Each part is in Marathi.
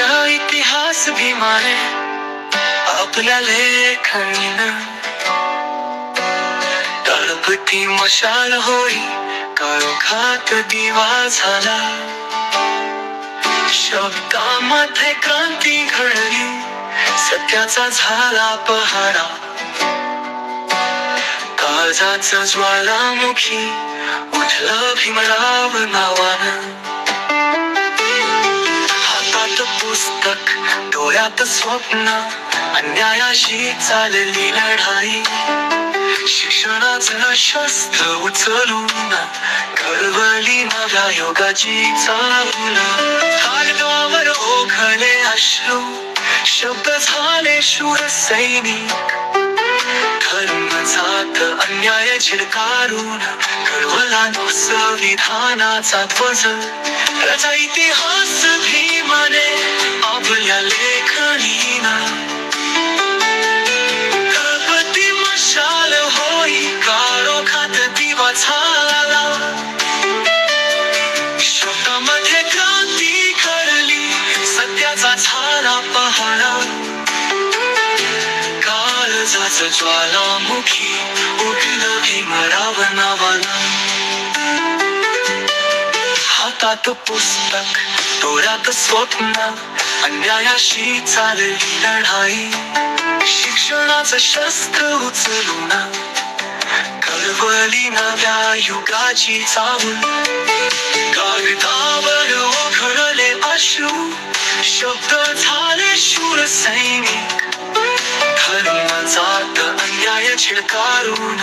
आमचा इतिहास भीमाने आपल्या लेखन तळपती मशाल होई काळोखात दिवा झाला। शब्दामध्ये क्रांती घडली सत्याचा झाला पहारा। काळजाचा ज्वालामुखी उठलं भीमराव नावानं। पुस्तक डोळ्यात स्वप्न अन्यायाशी चालली लढाई. शिक्षणाचं शस्त्र उचलून कळवली नव्या योगाची चालून कागदावर ओघले अश्रू शब्द झाले शूर सैनिक. धर्म जात अन्याय झिडकारून कळवला तो संविधानाचा ध्वज. रचा इतिहास मध्ये आपल्या लेखणीनं गणपती मशाल होई काळोखात दिवा झाला शब्दामध्ये क्रांती घडली सत्याचा झाला पहाडा। काळजाच ज्वालामुखी उठलं भीमराव नावाला। हातात पुस्तक डोळ्यात स्वप्न अन्यायाशी चालली लढाई. शिक्षणाचं शस्त्र उचलून कळवली नव्या युगाची चावून कागदावर ओघळले अश्रू. शब्द झाले शूर सैनिक. जात अन्याय छिडकारून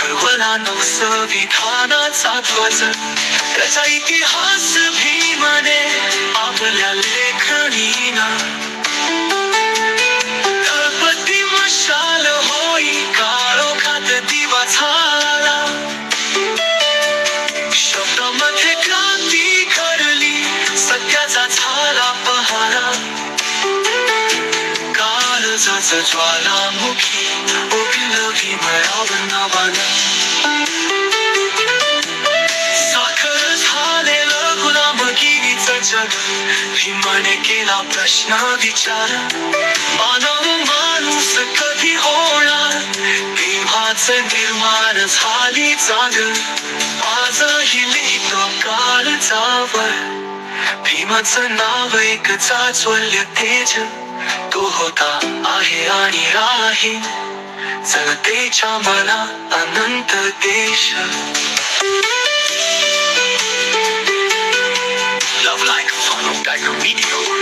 कळवला नव संविधानाचा ध्वज. त्याचा इतिहास काळजाचं ज्वालामुखी उठलं भीमराव नावानं साखर झालेलं गुलामगिरीचं जग भीमाने केला प्रश्न विचार मानव माणूस कधी होणार भीमाच निर्माण झाली जाग आजही लिहितो काळजावर भीमाचं नाव एक चाचवल्य तेज तू होता आहे आणि राही जनतेच्या मना अनंत देश Love like follow Tiger Video